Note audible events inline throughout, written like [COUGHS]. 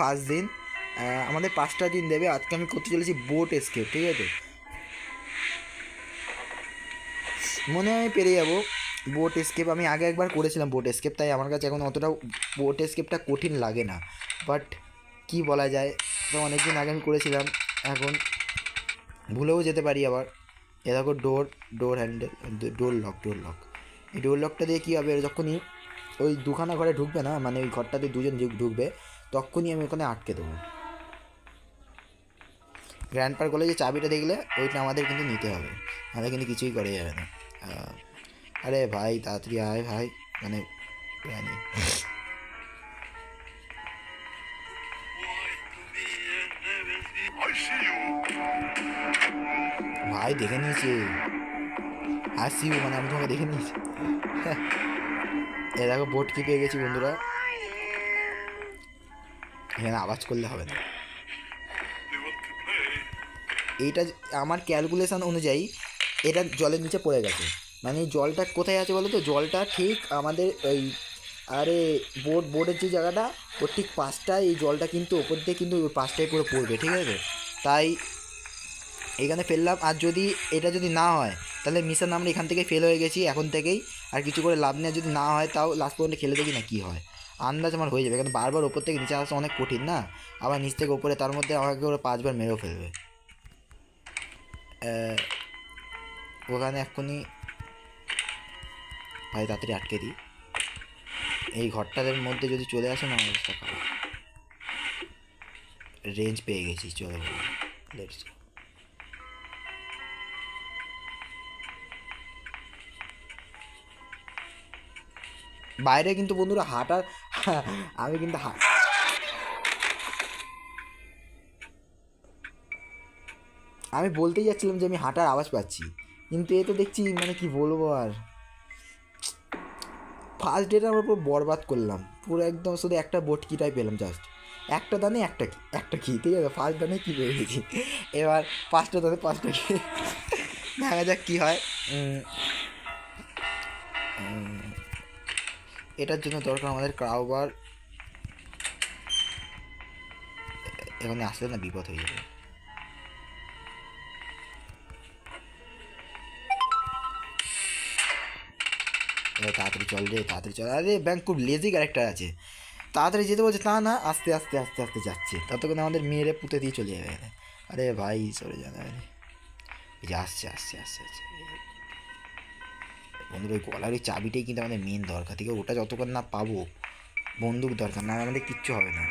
First দিন আমাদের পাঁচটা দিন দেবে। আজকে আমি করতে চলেছি বোট এসকেপ ঠিক আছে? মনে হয় আমি পেরে যাব। বোট এসকেপ আমি আগে একবার করেছিলাম বোট এসকেপ তাই আমার কাছে এখন অতটা বোট এসকেপটা কঠিন লাগে না। বাট কি বলা যায়, তো অনেকদিন আগে আমি করেছিলাম, এখন ভুলেও যেতে পারি আবার। এ দেখো door door handle door lock door lock এই ডোর লকটা দিয়ে কী হবে, যখনই ওই দুখানা ঘরে ঢুকবে না মানে ওই ঘরটাতে দুজন ঢুক- ঢুকবে তখনই আমি ওখানে আটকে দেবো। গ্র্যান্ড পার কলেজে চাবিটা দেখলে ওইটা আমাদের কিন্তু নিতে হবে। আমাদের কিন্তু কিছুই করা যাবে না। আরে ভাই, তাড়াতাড়ি আয় ভাই। মানে জানি ভাই, দেখে নিয়েছে। আসিও মানে আমি তোমাকে দেখে নিয়েছি। এ দেখো বোট কি পেয়ে গেছি বন্ধুরা। এখানে আওয়াজ করলে হবে না। এইটা আমার ক্যালকুলেশান অনুযায়ী এটা জলের নিচে পড়ে গেছে। মানে জলটা কোথায় আছে বলো তো জলটা ঠিক আমাদের ওই আরে বোট বোর্ডের যে জায়গাটা ওর ঠিক পাশটায় এই জলটা কিন্তু ওপর দিয়ে কিন্তু ওই পাশটায় পুরো পড়বে ঠিক আছে? তাই এখানে ফেললাম। আর যদি এটা যদি না হয় তাহলে মিশন আমরা এখান থেকে ফেল হয়ে গেছি এখন থেকেই। আর কিছু করে লাভ নেই যদি না হয় তাও লাস্ট পর্যন্ত খেলে দেখি না কী হয়। আন্দাজ আমার হয়ে যাবে কারণ বারবার ওপর থেকে নিচে আসা অনেক কঠিন না? আবার নিচ থেকে ওপরে, তার মধ্যে আমাকে ওরা পাঁচবার মেরেও ফেলবে। ওখানে এক্ষুনি ভাই তাড়াতাড়ি আটকে দিই। এই ঘরটাদের মধ্যে যদি চলে আসে, না অবস্থা খারাপ। রেঞ্জ পেয়ে গেছি, চলে লেটস বাইরে কিন্তু বন্ধুরা হাঁটার আমি কিন্তু হাঁট আমি বলতেই যাচ্ছিলাম যে আমি হাঁটার আওয়াজ পাচ্ছি, কিন্তু এ তো দেখছি মানে কি বলব আর? ফার্স্ট ডেটা আমরা পুরো বরবাদ করলাম, পুরো একদম শুধু একটা বটকিটাই পেলাম জাস্ট একটা দানে একটা কি একটা কি, ঠিক আছে? ফার্স্ট দানে কী পেয়ে গেছি? এবার পাঁচটা দানে পাঁচটা কি? দেখা যাক কী হয়। এটার জন্য দরকার আমাদের ক্রাউবার এখানে আসলে না বিপদ হয়ে যাবে। তাড়াতাড়ি চল রে, তাড়াতাড়ি চল। আরে ব্যাংক খুব লেজি ক্যারেক্টার আছে। তাড়াতাড়ি যেতে বলছে তা না, আস্তে আস্তে আস্তে আস্তে যাচ্ছে। ততক্ষণ আমাদের মেয়েরে পুঁতে দিয়ে চলে যাবে। আরে ভাই, সরে যাবে আরে এই যে আসছে আসছে আসছে আসছে। বন্ধুর ওই গলার ওই চাবিটাই কিন্তু আমাদের মেন দরকার। ঠিক ওটা যতক্ষণ না পাবো, বন্দুক দরকার না আমাদের কিচ্ছু হবে না।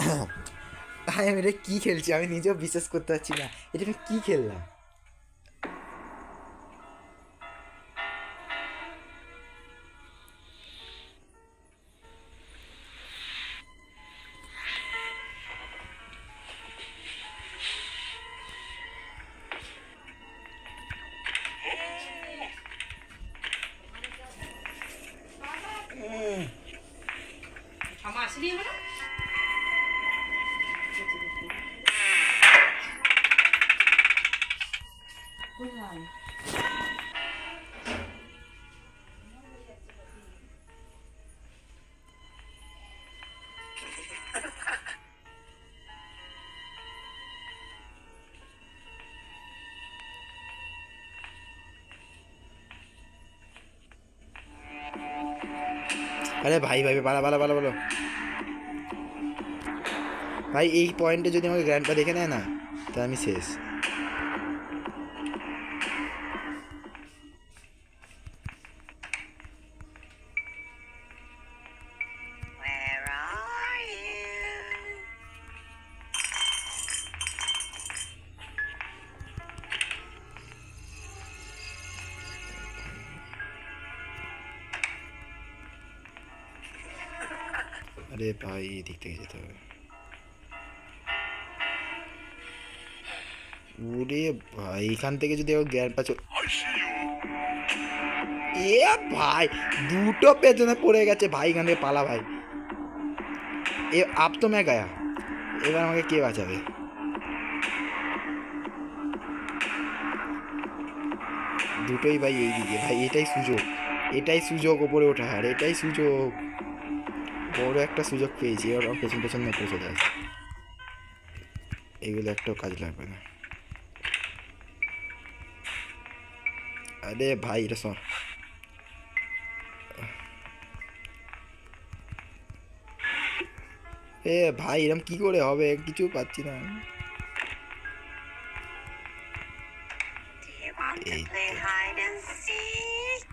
[COUGHS] আমি এটা কী খেলছি? আমি নিজেও বিশ্বাস করতে পারছি না। এটা আমি কী খেললাম? আরে ভাই ভাই বালা বালা বালা বলো ভাই, এই পয়েন্টে যদি আমাকে গ্র্যান্ডটা দেখে নেয় না, তাহলে আমি শেষ। এখান থেকে যদি জ্ঞান পাচ এ ভাই দুটো পেছনে পড়ে গেছে ভাই এখান থেকে পালা ভাই। এ আপ তো ম্যা গায়া। এবার আমাকে কে বাঁচাবে? দুটোই ভাই এই দিকে। ভাই এটাই সুযোগ। এটাই সুযোগ ওপরে ওঠা আর এটাই সুযোগ। বড় একটা সুযোগ পেয়েছি এবার পেছন পেছন না পৌঁছে যায় এগুলো একটাও কাজ লাগবে না। আরে ভাই এটা সর এ ভাই এরম কি করে হবে কিছু পাচ্ছি না Do you want to Eight. play hide and seek?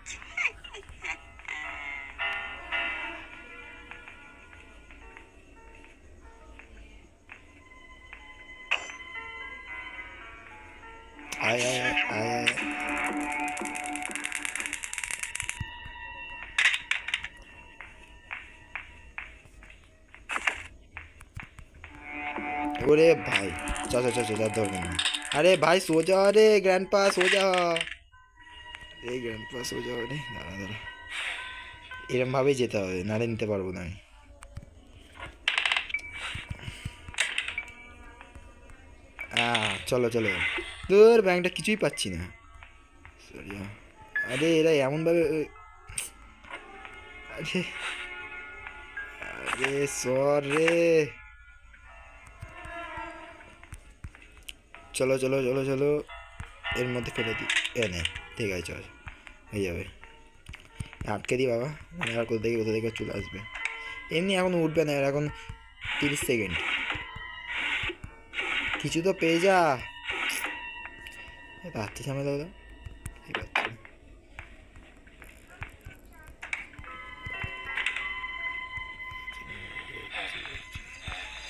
আয় আয় আয় আয় আয় ওরে ভাই চ চ চ যার দরকার নেই। আরে ভাই সোজা রে গ্র্যান্ড পা সোজা এই গ্র্যান্ড পা সোজা রে, দাঁড়া দাঁড়া। এরম ভাবেই যেতে হবে নাড়ে নিতে পারব না আমি। চলো চলো। তোর ব্যাংকটা কিছুই পাচ্ছি না। সরি আরে, এরা এমনভাবে আরে আরে সর রে চলো চলো চলো চলো। এর মধ্যে ফেলে দিই এ নেই ঠিক আছে, চল। হয়ে যাবে। আটকে দিই বাবা। মানে আর কোথা থেকে কোথা থেকে চলে আসবে। এমনি এখন উঠবে না এখন তিরিশ সেকেন্ড। কিছু তো পেয়ে যা। এ সামনে দাদা।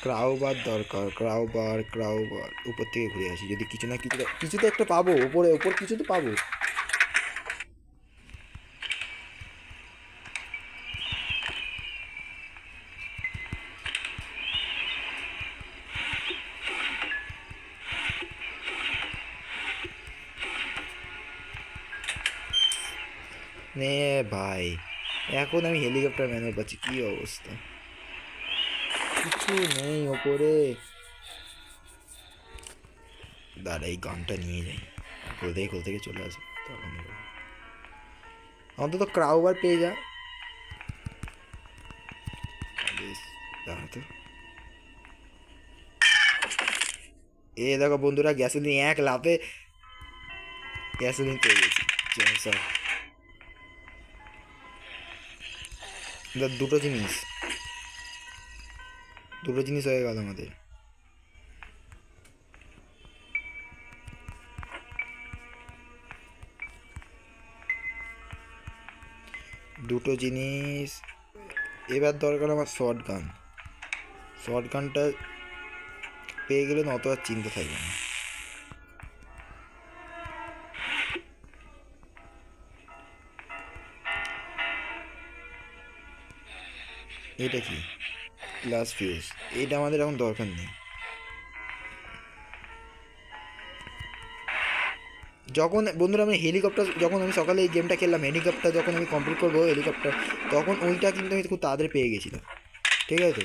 ক্রাউবার দরকার ক্রাউবার ক্রাউবার উপর থেকে ঘুরে আসি। যদি কিছু না কিছু কিছু তো একটা পাবো, উপরে উপর কিছু তো পাবো। নে ভাই, এখন আমি হেলিকপ্টার ম্যানের পাচ্ছি। কি অবস্থা? কিছু নেই ওপরে। দাঁড়া এই গানটা নিয়ে যাই। কোথা থেকে কোথা থেকে চলে আসে। তখন অন্তত ক্রাউবার পেয়ে যা। বেশ, দাঁড়া এ দেখো বন্ধুরা গ্যাসোলিন এক লাফে গ্যাসোলিন পেয়ে গেছি। দুটো জিনিস। দুটো জিনিস হয়ে গেল আমাদের। দুটো জিনিস, এবার দরকার আমার শর্ট গান শর্ট গানটা পেয়ে গেলে অত আর চিন্তা থাকবে না। এটা কি? গ্লাস ফিউজ এটা আমাদের এখন দরকার নেই। যখন বন্ধুরা, আমি হেলিকপ্টার যখন আমি সকালে এই গেমটা খেললাম হেলিকপ্টার যখন আমি কমপ্লিট করব হেলিকপ্টার তখন ওইটা কিন্তু আমি খুব তাড়াতাড়ি পেয়ে গেছিলাম। ঠিক আছে?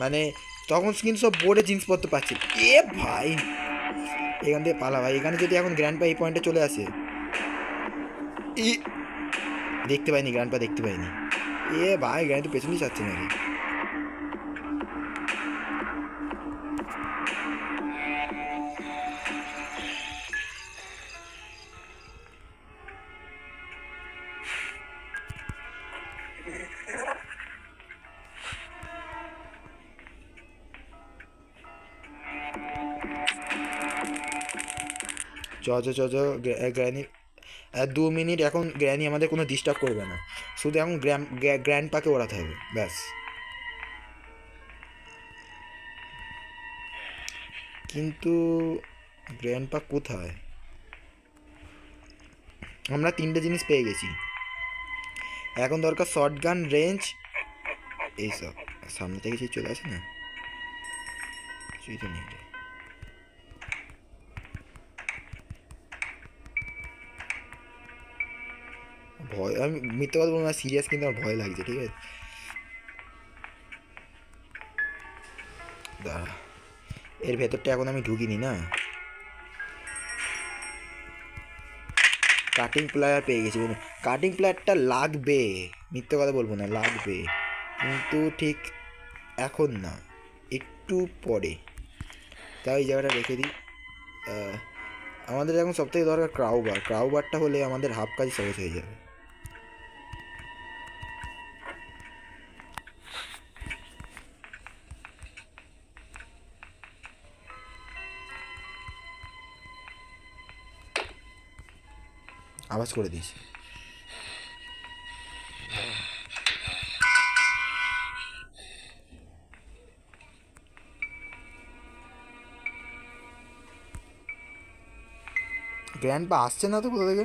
মানে তখন কিন্তু সব বোর্ডে জিনিসপত্র পাচ্ছি। এ ভাই! এখান থেকে পালা ভাই। এখানে যদি এখন গ্র্যান্ড পা এই পয়েন্টে চলে আসে দেখতে পাইনি গ্র্যান্ড পা দেখতে পাইনি। এ ভাই গ্র্যান্ড তো পেছনেই যাচ্ছে নাকি চ চ চ চ গ্র্যানি দু মিনিট এখন গ্র্যানি আমাদের কোনো ডিস্টার্ব করবে না। শুধু এখন গ্র্যাম গ্র্যান্ড পাকে ওড়াতে হবে, ব্যাস। কিন্তু গ্র্যান্ড পাক কোথায়? আমরা তিনটে জিনিস পেয়ে গেছি। এখন দরকার শর্ট গান রেঞ্জ এইসব সামনে থেকে চলে আসে না? ভয়, আমি মিথ্যে কথা বলব না সিরিয়াস কিন্তু আমার ভয় লাগছে, ঠিক আছে? এর ভেতরটা এখন আমি ঢুকিনি না? কাটিং প্লেয়ার পেয়ে গেছি বলুন কাটিং প্লেয়ারটা লাগবে, মিথ্যে কথা বলব না, লাগবে। কিন্তু ঠিক এখন না, একটু পরে। তাই এই জায়গাটা রেখে দিই। আমাদের এখন সবথেকে দরকার ক্রাউবার ক্রাউবারটা হলে আমাদের হাফ কাজ সহজ হয়ে যাবে। আওয়াজ করে দিয়েছে। গ্র্যান্ড পা আসছে না তো কোথা থেকে?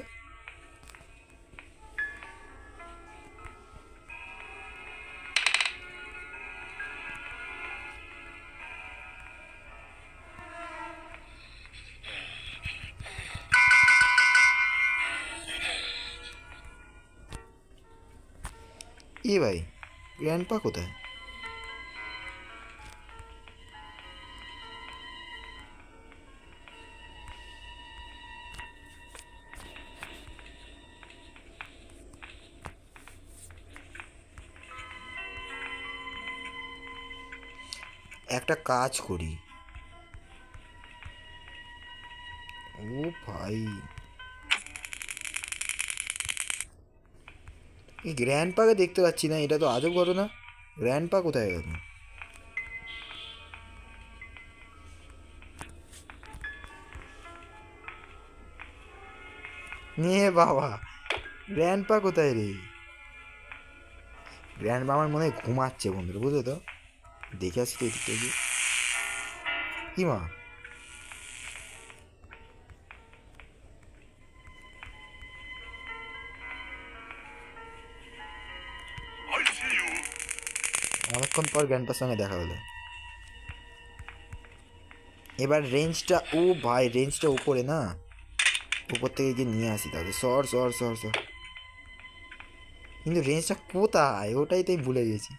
পা কোথায়? একটা কাজ করি। ও ভাই। এই গ্র্যান্ড পাকে দেখতে পাচ্ছি না, এটা তো আজব ঘটনা। গ্র্যান্ড পা কোথায় গেল? নিয়ে বাবা গ্র্যান্ডপা কোথায় রে? গ্র্যান্ডপা আমার মনে হয় ঘুমাচ্ছে বন্ধুরা, বুঝলে তো? দেখে আসি তো কি মা? অনেকক্ষণ পর গ্র্যান্ডপার সঙ্গে দেখা হলো। এবার রেঞ্জটা, ও ভাই, রেঞ্জটা উপরে না? উপর থেকে গিয়ে নিয়ে আসি তাহলে। সর সর সর সর। কিন্তু রেঞ্জটা কোথায়? ওটাই তো আমি ভুলে গেছি।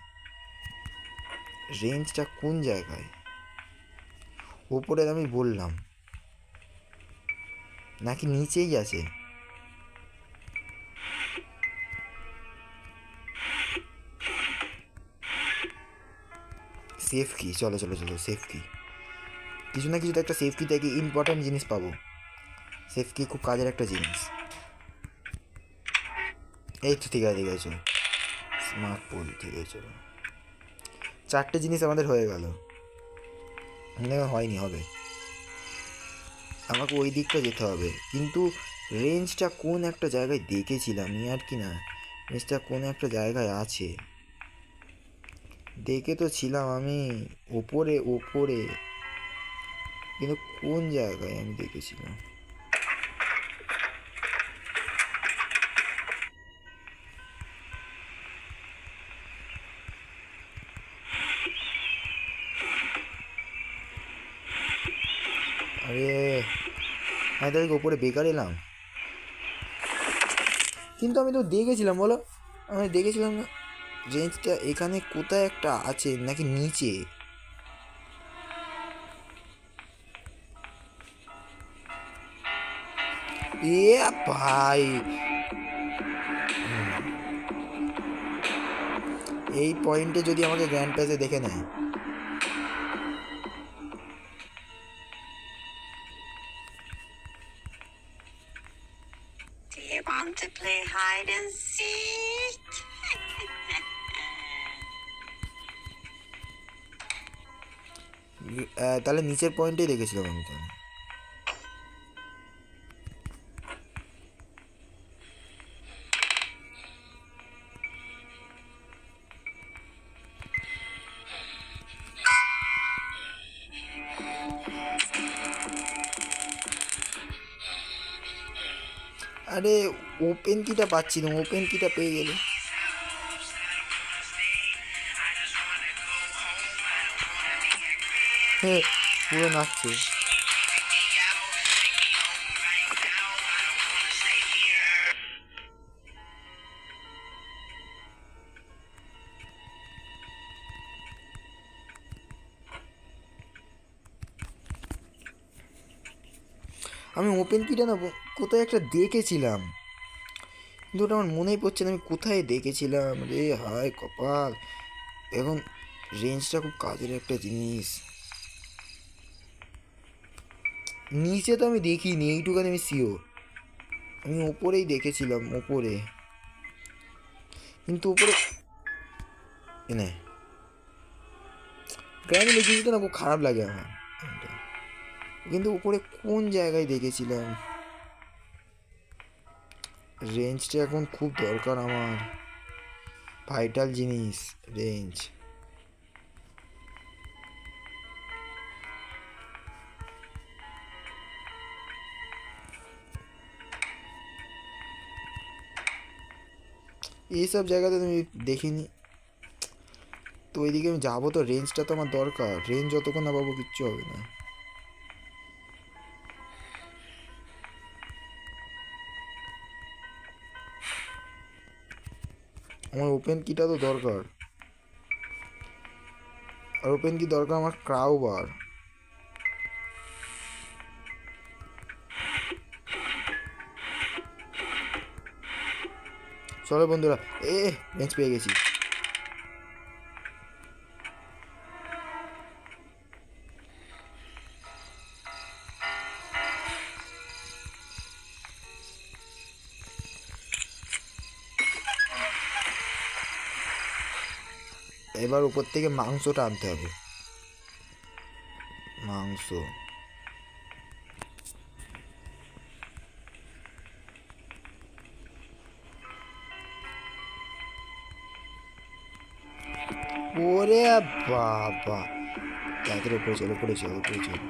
রেঞ্জটা কোন জায়গায়? উপরে আমি বললাম। নাকি নিচেই আছে? সেফ কি চলো চলো চলো সেফ কি কিছু না কিছু তো একটা সেফ কি থেকে ইম্পর্ট্যান্ট জিনিস পাবো। সেফ কি খুব কাজের একটা জিনিস। এই তো ঠিক আছে ঠিক আছে স্মার্ট পোল ঠিক আছে চারটে জিনিস আমাদের হয়ে গেল। না, হয়নি হবে। আমাকে ওই দিকটা যেতে হবে। কিন্তু রেঞ্জটা কোন একটা জায়গায় দেখেছিলাম আর কি না রেঞ্জটা কোন একটা জায়গায় আছে। দেখে তো ছিলাম আমি ওপরে ওপরে। কিন্তু কোন জায়গায় আমি দেখেছিলাম? আরে, আমি তাহলে কি ওপরে বেকার এলাম? কিন্তু আমি তো দেখেছিলাম, বলো। আমি দেখেছিলাম না। রেঞ্জটা এখানে কোথায় একটা আছে নাকি নিচে? এ ভাই। এই পয়েন্টে যদি আমাকে গ্র্যান্ড প্যাসে দেখে নেয়। You want to play hide and seek? তাহলে নিচের পয়েন্টেই দেখেছিলাম আমি তাহলে। আরে ওপেন কিটা পাচ্ছি না ওপেন কিটা পেয়ে গেলে। হ্যাঁ পুরো নাচছে। আমি ওপেন কিটা না কোথায় একটা দেখেছিলাম। কিন্তু ওটা আমার মনেই পড়ছে না, আমি কোথায় দেখেছিলাম? রে হায় কপাল। এখন রেঞ্জটা খুব কাজের একটা জিনিস। নিচে তো আমি দেখিনি এইটুখানি আমি শিওর আমি ওপরেই দেখেছিলাম, ওপরে। কিন্তু ওপরে গ্রামে লিখেছি তো না, খুব খারাপ লাগে আমার। কিন্তু উপরে কোন জায়গায় দেখেছিলাম? রেঞ্জটা এখন খুব দরকার আমার। ভাইটাল জিনিস রেঞ্জ এইসব জায়গাতে তুমি দেখিনি। তো ওইদিকে আমি যাব তো রেঞ্জটা তো আমার দরকার। রেঞ্জ যতক্ষণ না পাবো কিচ্ছু হবে না। আমার ওপেন কিটা তো দরকার। আর ওপেন কি দরকার আমার ক্রাউ চলো বন্ধুরা এ বেঞ্চ পেয়ে গেছি। এবার উপর থেকে মাংসটা আনতে হবে। মাংস। বাবা। তাদের উপরে চলো উপরে চলো উপরে চলো।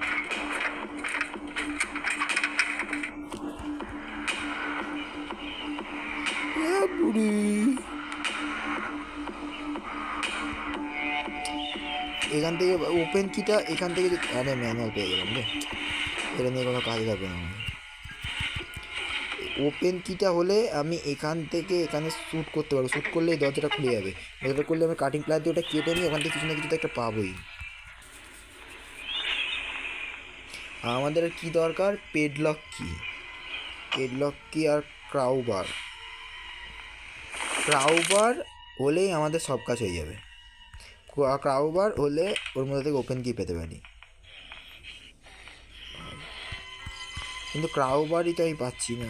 এখান থেকে ওপেন কিটা এখান থেকে আরে ম্যানুয়াল পেয়ে গেলাম রে। এটা নিয়ে কোনো কাজ লাগবে না। ওপেন কিটা হলে আমি এখান থেকে এখানে শ্যুট করতে পারব। শ্যুট করলে এই দরজাটা খুলে যাবে। দরজাটা করলে আমি কাটিং প্লাস দিয়ে ওটা কেটে নিয়ে ওখান থেকে কিছু না কিছু তো একটা পাবোই। আমাদের কি দরকার? পেডলক কি পেডলক কি আর ক্রাউবার ক্রাউবার হলেই আমাদের সব কাজ হয়ে যাবে। ক্রাউবার হলে ওর মধ্যে থেকে ওপেন কি পেতে পারি। কিন্তু ক্রাউবারই তো আমি পাচ্ছি না।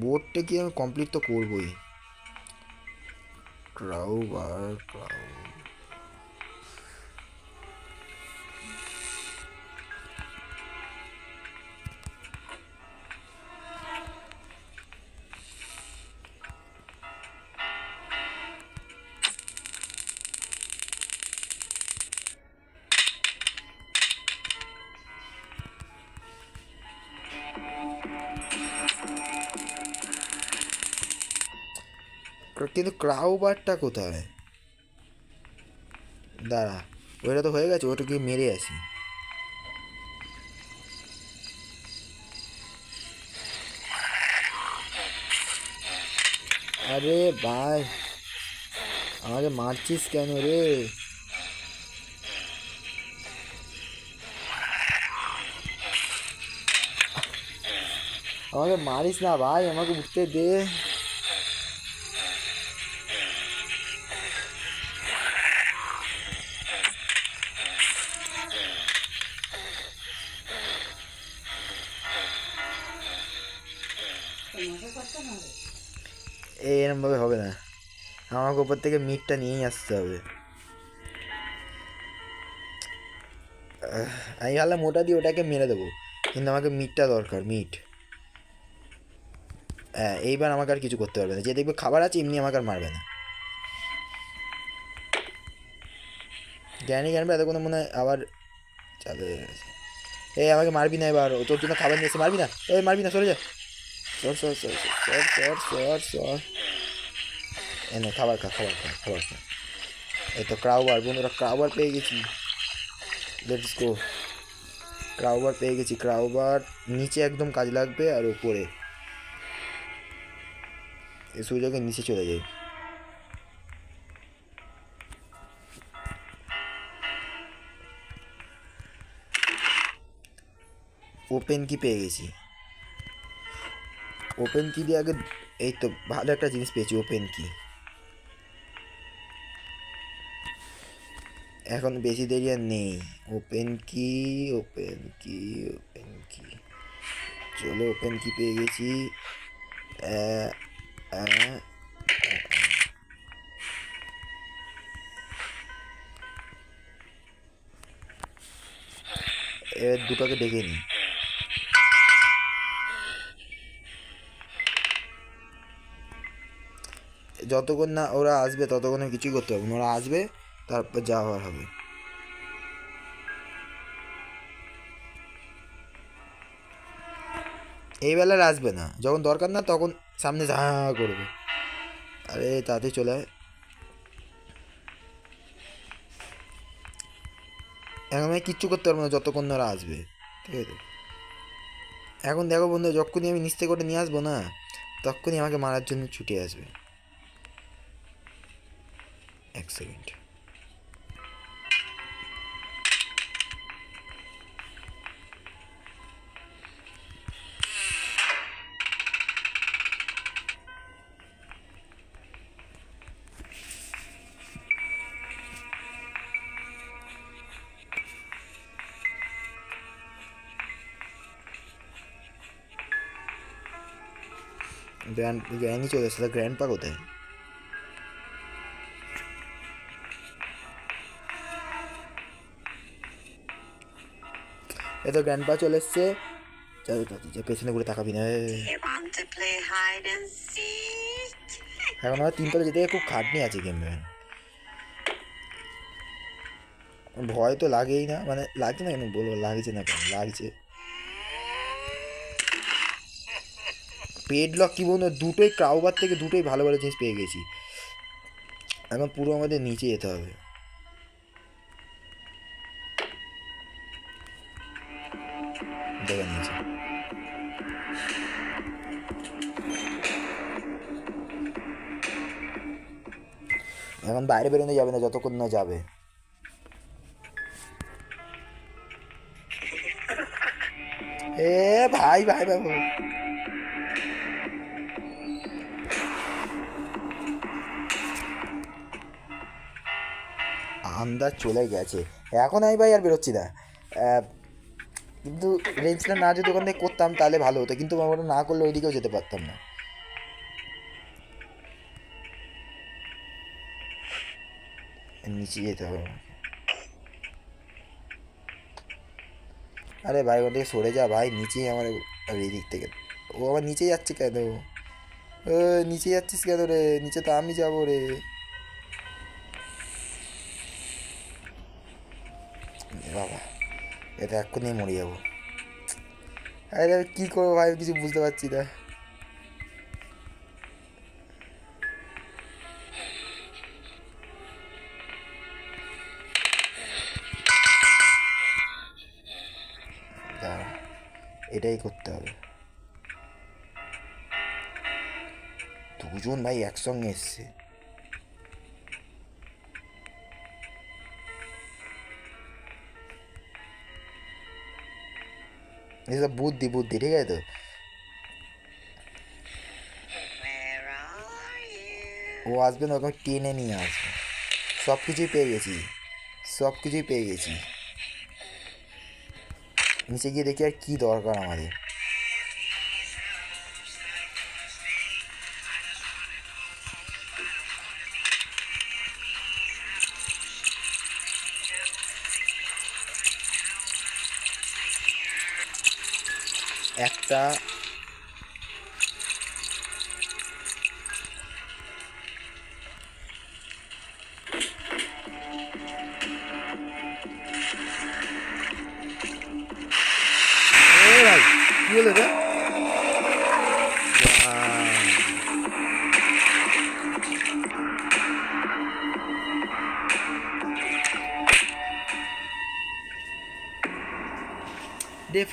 বোর্ডটা কি আমি কমপ্লিট তো করবোই ক্রাউবার ক্রাউ কিন্তু ক্রাউবারটা কোথায়? দাঁড়া, ওইটা তো হয়ে গেছে, ওটা কি মেরে আসি। আরে ভাই, আমাকে মারছিস কেন রে? আমাকে মারিস না ভাই, আমাকে উঠতে দে। ওপর থেকে মিটটা নিয়েই আসতে হবে। আমি ভাবলাম ওটা দিয়ে ওটাকে মেরে দেবো, কিন্তু আমাকে মিটটা দরকার মিট হ্যাঁ এইবার আমাকে আর কিছু করতে পারবে না। যে দেখবে খাবার আছে, এমনি আমাকে আর মারবে না। জ্ঞানী জ্ঞানবে এতক্ষণ মনে হয় আবার চালু এই, আমাকে মারবি না এবার। তোর জন্য খাবার নিয়ে এসে মারবি না? এই, মারবি না, সরে যা। সর সর সর সর সর সর সর। এনে খাবার খা খাবার খা খাবার খা। এই তো ক্রাউবার বন্ধুরা ক্রাউবার পেয়ে গেছি। লেটস গো ক্রাউবার পেয়ে গেছি। ক্রাউবার নিচে একদম কাজ লাগবে আর উপরে। এই সুযোগে নিচে চলে যাই। ওপেন কি পেয়ে গেছি। ওপেন কি দিয়ে আগে, এই তো ভালো একটা জিনিস পেয়েছি ওপেন কি এখন বেশি দেরি আর নেই। ওপেন কি ওপেন কি ওপেন কি চলো ওপেন কি পেয়ে গেছি। এবার দুটোকে ডেকে নিই। যতক্ষণ না ওরা আসবে, ততক্ষণ কিছুই করতে পারব না। ওরা আসবে তারপর যা হওয়ার হবে। এই বেলার আসবে না। যখন দরকার না, তখন সামনে যা করবে। আরে তাড়াতাড়ি চলে এখন আমি কিচ্ছু করতে পারব না, যতক্ষণ ওরা আসবে। ঠিক আছে? এখন দেখো বন্ধু, যখনই আমি নিস্তে করে নিয়ে আসব না, তখনই আমাকে মারার জন্য ছুটে আসবে। এক সেকেন্ড। গ্র্যান্ড গ্র্যান্ডই চলে এসেছে গ্র্যান্ড পা কোথায় এই তো গ্র্যান্ড পা চলে এসছে চলো তো যে পেছনে ঘুরে তাকাবি না? এখন আমার তিনতলা যেতে খুব খাটনি আছে গেমে ভয় তো লাগেই না মানে লাগছে না কেন বলব লাগছে না কেন লাগছে পেড লক কি বলব দুটোই ক্রাউবার থেকে দুটোই ভালো ভালো জিনিস পেয়ে গেছি। এখন পুরো আমাদের নিচে যেতে হবে। এখন বাইরে বেরোনো যাবে না, যতক্ষণ না যাবে। এ ভাই ভাই ভাই ভাই। আন্দাজ চলে গেছে। এখন আমি ভাই আর বেরোচ্ছি না। কিন্তু রেঞ্জটা না যদি ওখান থেকে করতাম তাহলে ভালো হতো, কিন্তু ওটা না করলে ওইদিকেও যেতে পারতাম না। নিচে যেতে হবে আরে ভাই, ওখান থেকে সরে যা ভাই, নিচেই আমার এই দিক থেকে। ও আবার নিচে যাচ্ছে কেন? নিচে যাচ্ছিস কেন রে? নিচে তো আমি যাব রে। বাবা এটা এক্ষুনি মরে যাব। আরে কী করব ভাই? কিছু বুঝতে পারছি না। এটাই করতে হবে। দুজন ভাই একসঙ্গে এসছে। এসব বুদ্ধি বুদ্ধি ঠিক আছে তো? ও আসবে না ওকে টেনে নিয়ে আসবে। সব কিছুই পেয়ে গেছি। সব কিছুই পেয়ে গেছি। নিচে গিয়ে দেখি আর কী দরকার আমাদের। একটা কি হলো রে?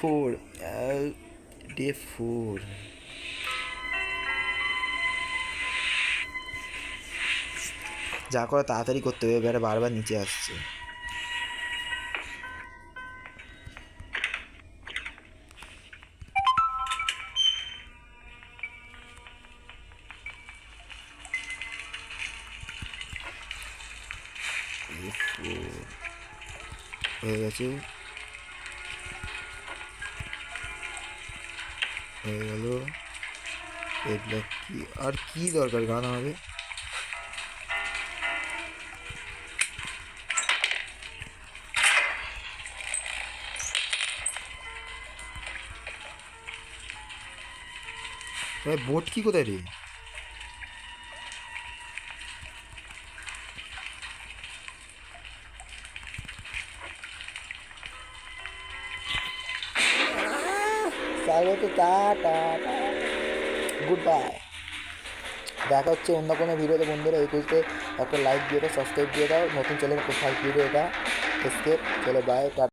ফোর de ফোর যা করে তাড়াতাড়ি করতে হবে এবারে বারবার নিচে আসছে। হয়ে গেছে। হয়ে গেল এগুলো কি আর কি দরকার গান হবে বোট কি কোথায় রে স্বাগত টাটা গুড বাই দেখা হচ্ছে অন্য কোনো ভিডিওতে, বন্ধুরা। এই খুঁজতে একটা লাইক দিয়ে দাও সাবস্ক্রাইব দিয়ে দাও। নতুন চ্যানেল কোথায় ভিডিও এটা? স্কেপ চলো বাই টাটা